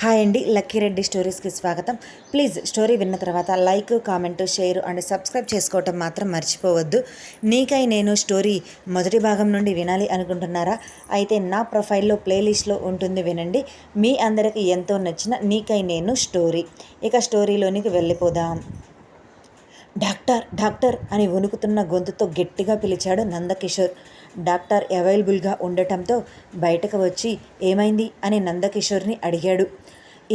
Hi అండి lucky Reddy స్టోరీస్కి స్వాగతం. Please story విన్న తర్వాత like comment share and subscribe చేసుకోవటం మాత్రం మర్చిపోవద్దు. నీకై నేను స్టోరీ మొదటి భాగం నుండి వినాలి అనుకుంటున్నారా? అయితే నా ప్రొఫైల్లో ప్లేలిస్ట్లో ఉంటుంది వినండి. మీ అందరికి ఎంతో నచ్చిన నీకై నేను స్టోరీ. ఇక స్టోరీలోనికి వెళ్ళిపోదాం. డాక్టర్ డాక్టర్ అని వణుకుతున్న గొంతుతో గట్టిగా పిలిచాడు నందకిషోర్. డాక్టర్ అవైలబుల్గా ఉండటంతో బయటకు వచ్చి ఏమైంది? అని నందకిషోర్ని అడిగాడు.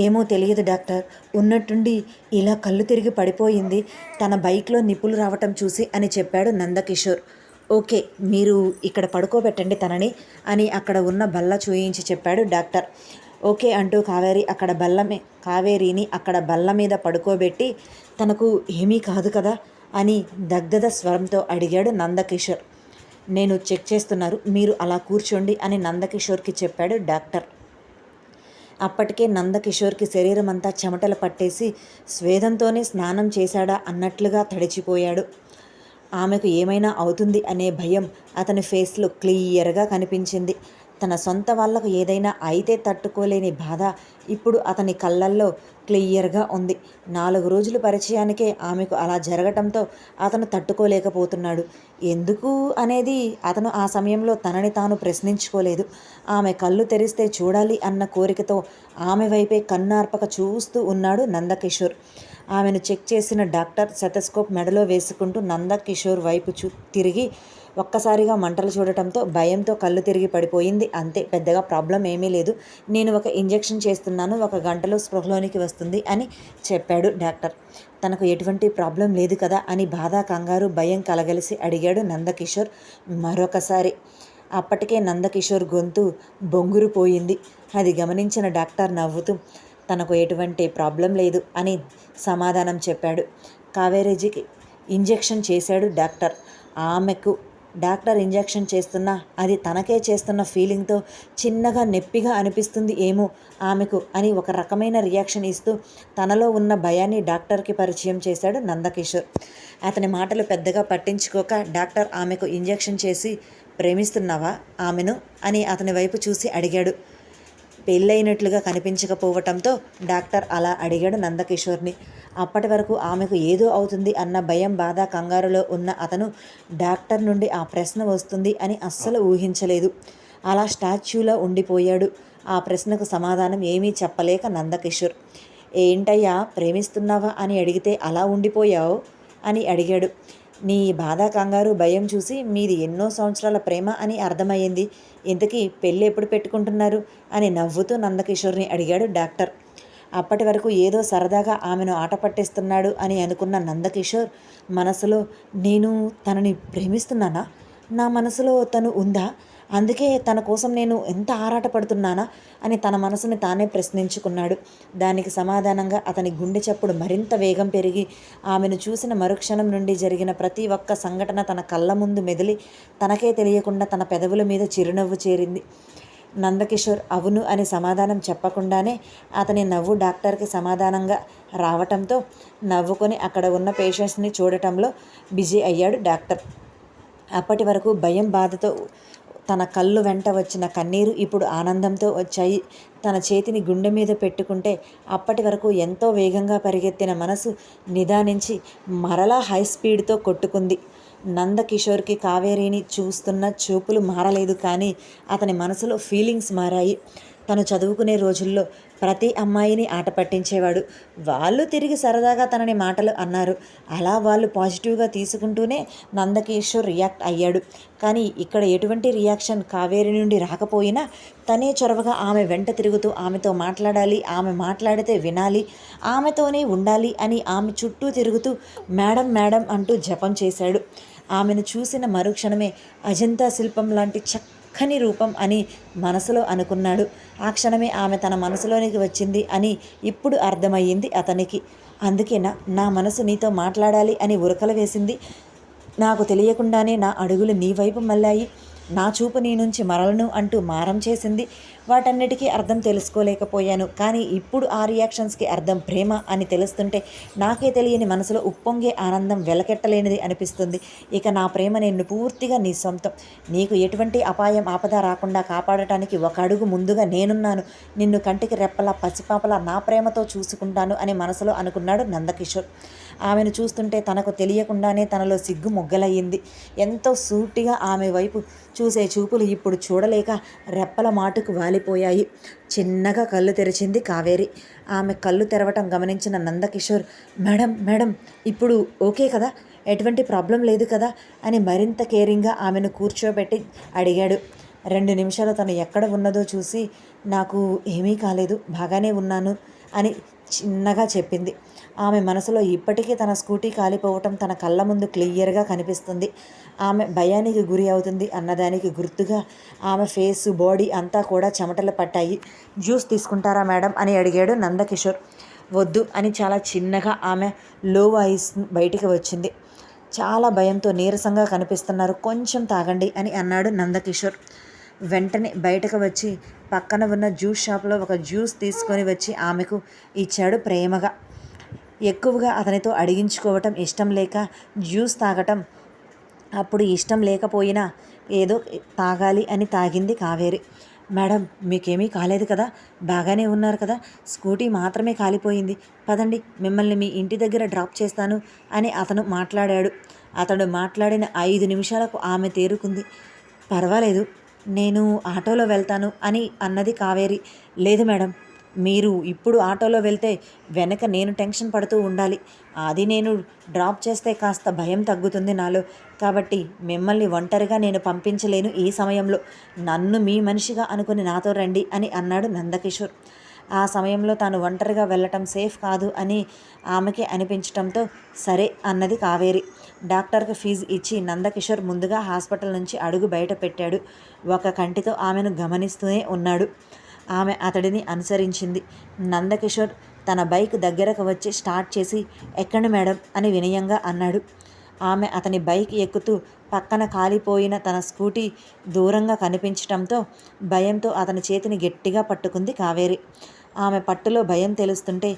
ఏమో తెలియదు డాక్టర్. ఉన్నట్టుండి ఇలా కళ్ళు తిరిగి పడిపోయింది. తన బైక్లో నిప్పులు రావటం చూసి అని చెప్పాడు నందకిషోర్. ఓకే మీరు ఇక్కడ పడుకోబెట్టండి తనని అని అక్కడ ఉన్న బల్ల చూయించి చెప్పాడు డాక్టర్. ఓకే అంటూ కావేరి అక్కడ బల్లమే కావేరిని అక్కడ బల్ల మీద పడుకోబెట్టి తనకు ఏమీ కాదు కదా అని దగ్ధద స్వరంతో అడిగాడు నందకిషోర్. నేను చెక్ చేస్తున్నారు మీరు అలా కూర్చోండి అని నందకిషోర్కి చెప్పాడు డాక్టర్. అప్పటికే నందకిషోర్కి శరీరం అంతా చెమటలు పట్టేసి స్వేదంతోనే స్నానం చేశాడా అన్నట్లుగా తడిచిపోయాడు. ఆమెకు ఏమైనా అవుతుంది అనే భయం అతని ఫేస్లో క్లియర్గా కనిపించింది. తన సొంత వాళ్ళకు ఏదైనా అయితే తట్టుకోలేని బాధ ఇప్పుడు అతని కళ్ళల్లో క్లియర్గా ఉంది. నాలుగు రోజుల పరిచయానికే ఆమెకు అలా జరగటంతో అతను తట్టుకోలేకపోతున్నాడు. ఎందుకు అనేది అతను ఆ సమయంలో తనని తాను ప్రశ్నించుకోలేదు. ఆమె కళ్ళు తెరిస్తే చూడాలి అన్న కోరికతో ఆమె వైపే కన్నార్పక చూస్తూ ఉన్నాడు నందకిషోర్. ఆమెను చెక్ చేసిన డాక్టర్ సెటస్కోప్ మెడలో వేసుకుంటూ నందకిషోర్ వైపు చూ తిరిగి ఒక్కసారిగా మంటలు చూడటంతో భయంతో కళ్ళు తిరిగి పడిపోయింది. అంతే పెద్దగా ప్రాబ్లం ఏమీ లేదు. నేను ఒక ఇంజెక్షన్ చేస్తున్నాను ఒక గంటలో స్పృహలోనికి వస్తుంది అని చెప్పాడు డాక్టర్. తనకు ఎటువంటి ప్రాబ్లం లేదు కదా అని బాధ కంగారు భయం కలగలిసి అడిగాడు నందకిషోర్ మరొకసారి. అప్పటికే నందకిషోర్ గొంతు బొంగురు పోయింది అది గమనించిన డాక్టర్ నవ్వుతూ తనకు ఎటువంటి ప్రాబ్లం లేదు అని సమాధానం చెప్పాడు. కావేరేజీకి ఇంజెక్షన్ చేశాడు డాక్టర్. ఆమెకు డాక్టర్ ఇంజెక్షన్ చేస్తున్నా అది తనకే చేస్తున్న ఫీలింగ్తో చిన్నగా నొప్పిగా అనిపిస్తుంది ఏమో ఆమెకు అని ఒక రకమైన రియాక్షన్ ఇస్తూ తనలో ఉన్న భయాన్ని డాక్టర్కి పరిచయం చేశాడు నందకిషోర్. అతని మాటలు పెద్దగా పట్టించుకోక డాక్టర్ ఆమెకు ఇంజెక్షన్ చేసి ప్రేమిస్తున్నావా ఆమెను? అని అతని వైపు చూసి అడిగాడు. పెళ్ళైనట్లుగా కనిపించకపోవటంతో డాక్టర్ అలా అడిగాడు నందకిషోర్ని. అప్పటి వరకు ఆమెకు ఏదో అవుతుంది అన్న భయం బాధ కంగారులో ఉన్న అతను డాక్టర్ నుండి ఆ ప్రశ్న వస్తుంది అని అస్సలు ఊహించలేదు. అలా స్టాచ్యూలో ఉండిపోయాడు. ఆ ప్రశ్నకు సమాధానం ఏమీ చెప్పలేక నందకిషోర్. ఏంటయ్యా ప్రేమిస్తున్నావా? అని అడిగితే అలా ఉండిపోయావు? అని అడిగాడు. నీ బాధ కంగారు భయం చూసి మీది ఎన్నో సంవత్సరాల ప్రేమ అని అర్థమయ్యింది. ఇంతకీ పెళ్ళి ఎప్పుడు పెట్టుకుంటున్నారు? అని నవ్వుతూ నందకిషోర్ని అడిగాడు డాక్టర్. అప్పటి వరకు ఏదో సరదాగా ఆమెను ఆట పట్టేస్తున్నాడు అని అనుకున్న నందకిషోర్ మనసులో నేను తనని ప్రేమిస్తున్నానా? నా మనసులో తను ఉందా? అందుకే తన కోసం నేను ఎంత ఆరాటపడుతున్నానా అని తన మనసుని తానే ప్రశ్నించుకున్నాడు. దానికి సమాధానంగా అతని గుండె చప్పుడు మరింత వేగం పెరిగి ఆమెను చూసిన మరుక్షణం నుండి జరిగిన ప్రతి ఒక్క సంఘటన తన కళ్ళ ముందు మెదిలి తనకే తెలియకుండా తన పెదవుల మీద చిరునవ్వు చేరింది. నందకిషోర్ అవును అని సమాధానం చెప్పకుండానే అతని నవ్వు డాక్టర్కి సమాధానంగా రావటంతో నవ్వుకొని అక్కడ ఉన్న పేషెంట్స్ని చూడటంలో బిజీ అయ్యాడు డాక్టర్. అప్పటి వరకు భయం బాధతో తన కళ్ళు వెంట వచ్చిన కన్నీరు ఇప్పుడు ఆనందంతో వచ్చాయి. తన చేతిని గుండె మీద పెట్టుకుంటే అప్పటి వరకు ఎంతో వేగంగా పరిగెత్తిన మనసు నిదానించి మరలా హై స్పీడ్తో కొట్టుకుంది. నందకిషోర్కి కావేరిని చూస్తున్న చూపులు మారలేదు కానీ అతని మనసులో ఫీలింగ్స్ మారాయి. తను చదువుకునే రోజుల్లో ప్రతి అమ్మాయిని ఆట పట్టించేవాడు. వాళ్ళు తిరిగి సరదాగా తనని మాటలు అన్నారు. అలా వాళ్ళు పాజిటివ్గా తీసుకుంటూనే నందకిషోర్ రియాక్ట్ అయ్యాడు. కానీ ఇక్కడ ఎటువంటి రియాక్షన్ కావేరి నుండి రాకపోయినా తనే చొరవగా ఆమె వెంట తిరుగుతూ ఆమెతో మాట్లాడాలి ఆమె మాట్లాడితే వినాలి ఆమెతోనే ఉండాలి అని ఆమె చుట్టూ తిరుగుతూ మేడం మేడం అంటూ జపం చేశాడు. ఆమెను చూసిన మరుక్షణమే అజంతా శిల్పం లాంటి చక్క చక్కని రూపం అని మనసులో అనుకున్నాడు. ఆ క్షణమే ఆమె తన మనసులోనికి వచ్చింది అని ఇప్పుడు అర్థమయ్యింది అతనికి. అందుకేనా నా మనసు నీతో మాట్లాడాలి అని ఉరకలు వేసింది. నాకు తెలియకుండానే నా అడుగులు నీ వైపు మళ్ళాయి. నా చూపు నీ నుంచి మరలను అంటూ మారం చేసింది. వాటన్నిటికీ అర్థం తెలుసుకోలేకపోయాను. కానీ ఇప్పుడు ఆ రియాక్షన్స్కి అర్థం ప్రేమ అని తెలుస్తుంటే నాకే తెలియని మనసులో ఉప్పొంగే ఆనందం వెలకెట్టలేనిది అనిపిస్తుంది. ఇక నా ప్రేమ నిన్ను పూర్తిగా నీ సొంతం. నీకు ఎటువంటి అపాయం ఆపద రాకుండా కాపాడటానికి ఒక అడుగు ముందుగా నేనున్నాను. నిన్ను కంటికి రెప్పలా పసిపాపలా నా ప్రేమతో చూసుకుంటాను అని మనసులో అనుకున్నాడు నందకిషోర్. ఆమెను చూస్తుంటే తనకు తెలియకుండానే తనలో సిగ్గు మొగ్గలయ్యింది. ఎంతో సూటిగా ఆమె వైపు చూసే చూపులు ఇప్పుడు చూడలేక రెప్పల మాటుకు వాలిపోయాయి. చిన్నగా కళ్ళు తెరిచింది కావేరి. ఆమె కళ్ళు తెరవటం గమనించిన నందకిషోర్ మేడం మేడం ఇప్పుడు ఓకే కదా? ఎటువంటి ప్రాబ్లం లేదు కదా? అని మరింత కేరింగ్గా ఆమెను కూర్చోబెట్టి అడిగాడు. రెండు నిమిషాలు తను ఎక్కడ ఉన్నదో చూసి నాకు ఏమీ కాలేదు బాగానే ఉన్నాను అని చిన్నగా చెప్పింది. ఆమె మనసులో ఇప్పటికీ తన స్కూటీ కాలిపోవటం తన కళ్ళ ముందు క్లియర్గా కనిపిస్తుంది. ఆమె భయానికి గురి అవుతుంది అన్నదానికి గుర్తుగా ఆమె ఫేస్ బాడీ అంతా కూడా చెమటలు పట్టాయి. జ్యూస్ తీసుకుంటారా మేడం అని అడిగాడు నందకిషోర్. వద్దు అని చాలా చిన్నగా ఆమె లో వాయిస్ బయటికి వచ్చింది. చాలా భయంతో నీరసంగా కనిపిస్తున్నారు. కొంచెం తాగండి అని అన్నాడు నందకిషోర్. వెంటనే బయటకు వచ్చి పక్కన ఉన్న జ్యూస్ షాప్లో ఒక జ్యూస్ తీసుకొని వచ్చి ఆమెకు ఇచ్చాడు ప్రేమగా. ఎక్కువగా అతనితో అడిగించుకోవటం ఇష్టం లేక జ్యూస్ తాగటం అప్పుడు ఇష్టం లేకపోయినా ఏదో తాగాలి అని తాగింది కావేరి. మేడం మీకేమీ కాలేదు కదా? బాగానే ఉన్నారు కదా? స్కూటీ మాత్రమే కాలిపోయింది. పదండి మిమ్మల్ని మీ ఇంటి దగ్గర డ్రాప్ చేస్తాను అని అతను మాట్లాడాడు. అతడు మాట్లాడిన ఐదు నిమిషాలకు ఆమె తేరుకుంది. పర్వాలేదు నేను ఆటోలో వెళ్తాను అని అన్నది కావేరి. లేదు మేడం మీరు ఇప్పుడు ఆటోలో వెళ్తే వెనక నేను టెన్షన్ పడుతూ ఉండాలి. అది నేను డ్రాప్ చేస్తే కాస్త భయం తగ్గుతుంది నాలో. కాబట్టి మిమ్మల్ని ఒంటరిగా నేను పంపించలేను ఈ సమయంలో. నన్ను మీ మనిషిగా అనుకుని నాతో రండి అని అన్నాడు నందకిషోర్. ఆ సమయంలో తాను ఒంటరిగా వెళ్ళటం సేఫ్ కాదు అని ఆమెకి అనిపించటంతో సరే అన్నది కావేరి. డాక్టర్కి ఫీజు ఇచ్చి నందకిషోర్ ముందుగా హాస్పిటల్ నుంచి అడుగు బయట పెట్టాడు. ఒక కంటితో ఆమెను గమనిస్తూనే ఉన్నాడు. ఆమె అతడిని అనుసరించింది. నందకిషోర్ తన బైక్ దగ్గరకు వచ్చి స్టార్ట్ చేసి ఎక్కండి మేడం అని వినయంగా అన్నాడు. ఆమె అతని బైక్ ఎక్కుతూ పక్కన కాలిపోయిన తన స్కూటీ దూరంగా కనిపించటంతో భయంతో అతని చేతిని గట్టిగా పట్టుకుంది కావేరి. ఆమె పట్టులో భయం తెలుస్తుంటే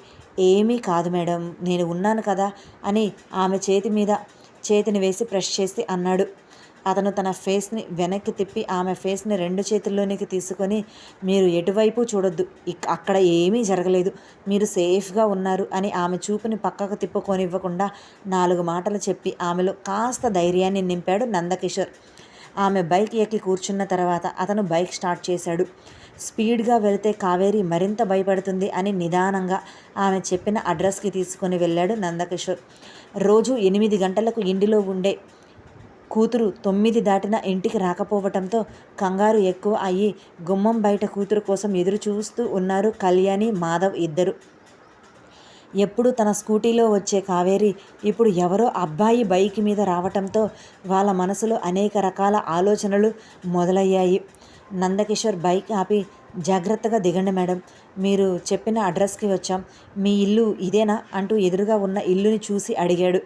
ఏమీ కాదు మేడం నేను ఉన్నాను కదా అని ఆమె చేతి మీద చేతిని వేసి ప్రెస్ చేసి అన్నాడు. అతను తన ఫేస్ని వెనక్కి తిప్పి ఆమె ఫేస్ని రెండు చేతుల్లోనికి తీసుకొని మీరు ఎటువైపు చూడొద్దు అక్కడ ఏమీ జరగలేదు మీరు సేఫ్గా ఉన్నారు అని ఆమె చూపుని పక్కకు తిప్పుకొనివ్వకుండా నాలుగు మాటలు చెప్పి ఆమెలో కాస్త ధైర్యాన్ని నింపాడు నందకిషోర్. ఆమె బైక్ ఎక్కి కూర్చున్న తర్వాత అతను బైక్ స్టార్ట్ చేశాడు. స్పీడ్గా వెళితే కావేరి మరింత భయపడుతుంది అని నిదానంగా ఆమె చెప్పిన అడ్రస్కి తీసుకొని వెళ్ళాడు నందకిషోర్. రోజు ఎనిమిది గంటలకు ఇంటిలో ఉండే కూతురు తొమ్మిది దాటిన ఇంటికి రాకపోవటంతో కంగారు ఎక్కువ అయ్యి గుమ్మం బయట కూతురు కోసం ఎదురు చూస్తూ ఉన్నారు కళ్యాణి మాధవ్ ఇద్దరు. ఎప్పుడు తన స్కూటీలో వచ్చే కావేరి ఇప్పుడు ఎవరో అబ్బాయి బైక్ మీద రావటంతో వాళ్ళ మనసులో అనేక రకాల ఆలోచనలు మొదలయ్యాయి. నందకిషోర్ బైక్ ఆపి జాగ్రత్తగా దిగండి మేడం మీరు చెప్పిన అడ్రస్కి వచ్చాం మీ ఇల్లు ఇదేనా అంటూ ఎదురుగా ఉన్న ఇల్లుని చూసి అడిగాడు.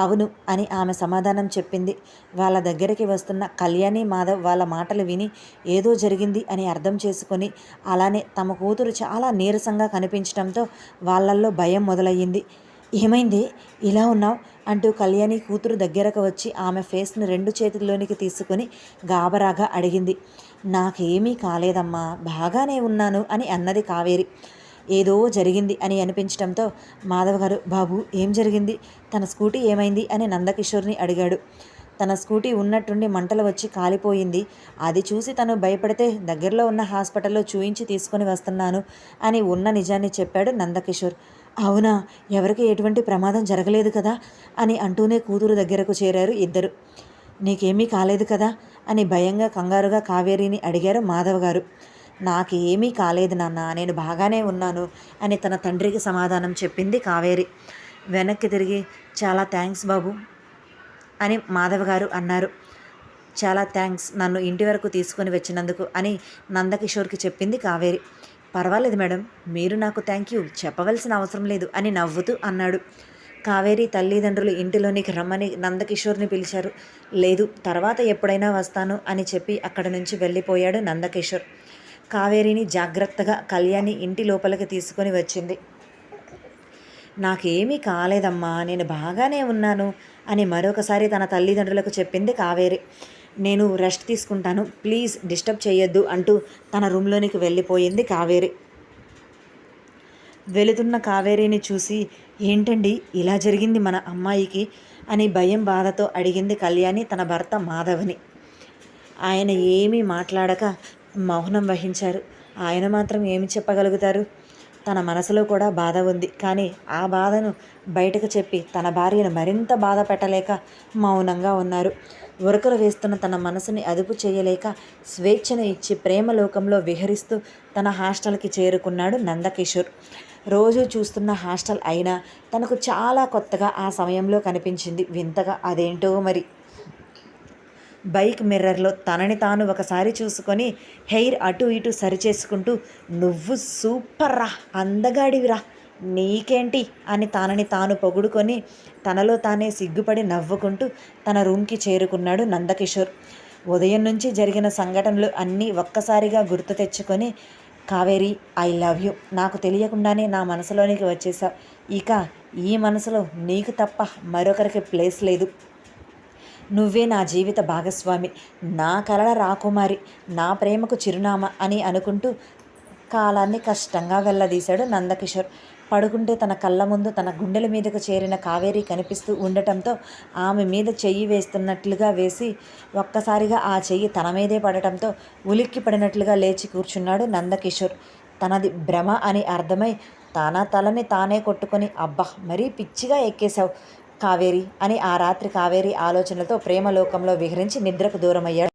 అవును అని ఆమె సమాధానం చెప్పింది. వాళ్ళ దగ్గరికి వస్తున్న కళ్యాణి మాధవ్ వాళ్ళ మాటలు విని ఏదో జరిగింది అని అర్థం చేసుకొని అలానే తమ కూతురు చాలా నీరసంగా కనిపించడంతో వాళ్ళల్లో భయం మొదలయ్యింది. ఏమైంది? ఇలా ఉన్నావు అంటూ కళ్యాణి కూతురు దగ్గరకు వచ్చి ఆమె ఫేస్ను రెండు చేతుల్లోనికి తీసుకొని గాబరాగా అడిగింది. నాకేమీ కాలేదమ్మా బాగానే ఉన్నాను అని అన్నది కావేరి. ఏదో జరిగింది అని అనిపించడంతో మాధవ్ గారు బాబు ఏం జరిగింది? తన స్కూటీ ఏమైంది? అని నందకిషోర్ని అడిగాడు. తన స్కూటీ ఉన్నట్టుండి మంటలు వచ్చి కాలిపోయింది. అది చూసి తను భయపడితే దగ్గరలో ఉన్న హాస్పిటల్లో చూయించి తీసుకొని వస్తున్నాను అని ఉన్న నిజాన్ని చెప్పాడు నందకిషోర్. అవునా? ఎవరికి ఎటువంటి ప్రమాదం జరగలేదు కదా? అని అంటూనే కూతురు దగ్గరకు చేరారు ఇద్దరు. నీకేమీ కాలేదు కదా? అని భయంగా కంగారుగా కావేరిని అడిగారు మాధవ్ గారు. నాకేమీ కాలేదు నాన్న నేను బాగానే ఉన్నాను అని తన తండ్రికి సమాధానం చెప్పింది కావేరి. వెనక్కి తిరిగి చాలా థ్యాంక్స్ బాబు అని మాధవ్ గారు అన్నారు. చాలా థ్యాంక్స్ నన్ను ఇంటి వరకు తీసుకొని వచ్చినందుకు అని నందకిషోర్కి చెప్పింది కావేరి. పర్వాలేదు మేడం మీరు నాకు థ్యాంక్ యూ చెప్పవలసిన అవసరం లేదు అని నవ్వుతూ అన్నాడు. కావేరి తల్లిదండ్రులు ఇంటిలోనికి రమ్మని నందకిషోర్ని పిలిచారు. లేదు తర్వాత ఎప్పుడైనా వస్తాను అని చెప్పి అక్కడి నుంచి వెళ్ళిపోయాడు నందకిషోర్. కావేరిని జాగ్రత్తగా కళ్యాణి ఇంటి లోపలికి తీసుకొని వచ్చింది. నాకేమీ కాలేదమ్మా నేను బాగానే ఉన్నాను అని మరొకసారి తన తల్లిదండ్రులకు చెప్పింది కావేరి. నేను రెస్ట్ తీసుకుంటాను ప్లీజ్ డిస్టర్బ్ చేయొద్దు అంటూ తన రూమ్లోనికి వెళ్ళిపోయింది కావేరి. వెళుతున్న కావేరిని చూసి ఏంటండి ఇలా జరిగింది మన అమ్మాయికి? అని భయం బాధతో అడిగింది కళ్యాణి తన భర్త మాధవ్ని. ఆయన ఏమీ మాట్లాడక మౌనం వహించారు. ఆయన మాత్రం ఏమి చెప్పగలుగుతారు? తన మనసులో కూడా బాధ ఉంది. కానీ ఆ బాధను బయటకు చెప్పి తన భార్యను మరింత బాధ పెట్టలేక మౌనంగా ఉన్నారు. ఉరకలు వేస్తున్న తన మనసుని అదుపు చేయలేక స్వేచ్ఛను ఇచ్చి ప్రేమలోకంలో విహరిస్తూ తన హాస్టల్కి చేరుకున్నాడు నందకిషోర్. రోజు చూస్తున్న హాస్టల్ అయినా తనకు చాలా కొత్తగా ఆ సమయంలో కనిపించింది. వింతగా అదేంటో మరి? బైక్ మిర్రర్లో తనని తాను ఒకసారి చూసుకొని హెయిర్ అటు ఇటు సరిచేసుకుంటూ నువ్వు సూపర్ రా అందగాడివిరా నీకేంటి? అని తనని తాను పొగుడుకొని తనలో తానే సిగ్గుపడి నవ్వుకుంటూ తన రూమ్కి చేరుకున్నాడు నందకిషోర్. ఉదయం నుంచి జరిగిన సంఘటనలు అన్నీ ఒక్కసారిగా గుర్తు తెచ్చుకొని కావేరి ఐ లవ్ యూ. నాకు తెలియకుండానే నా మనసులోనికి వచ్చేసావు. ఇక ఈ మనసులో నీకు తప్ప మరొకరికి ప్లేస్ లేదు. నువ్వే నా జీవిత భాగస్వామి. నా కలల రాకుమారి నా ప్రేమకు చిరునామా అని అనుకుంటూ కాలాన్ని కష్టంగా వెళ్ళదీశాడు నందకిషోర్. పడుకుంటే తన కళ్ళ ముందు తన గుండెల మీదకు చేరిన కావేరి కనిపిస్తూ ఉండటంతో ఆమె మీద చెయ్యి వేస్తున్నట్లుగా వేసి ఒక్కసారిగా ఆ చెయ్యి తన మీదే పడటంతో ఉలిక్కి పడినట్లుగా లేచి కూర్చున్నాడు నందకిషోర్. తనది భ్రమ అని అర్థమై తన తలని తానే కొట్టుకొని అబ్బా మరీ పిచ్చిగా ఎక్కేశావు. కావేరి అని ఆ రాత్రి కావేరి ఆలోచనలతో ప్రేమలోకంలో విహరించి నిద్రకు దూరమయ్యాడు.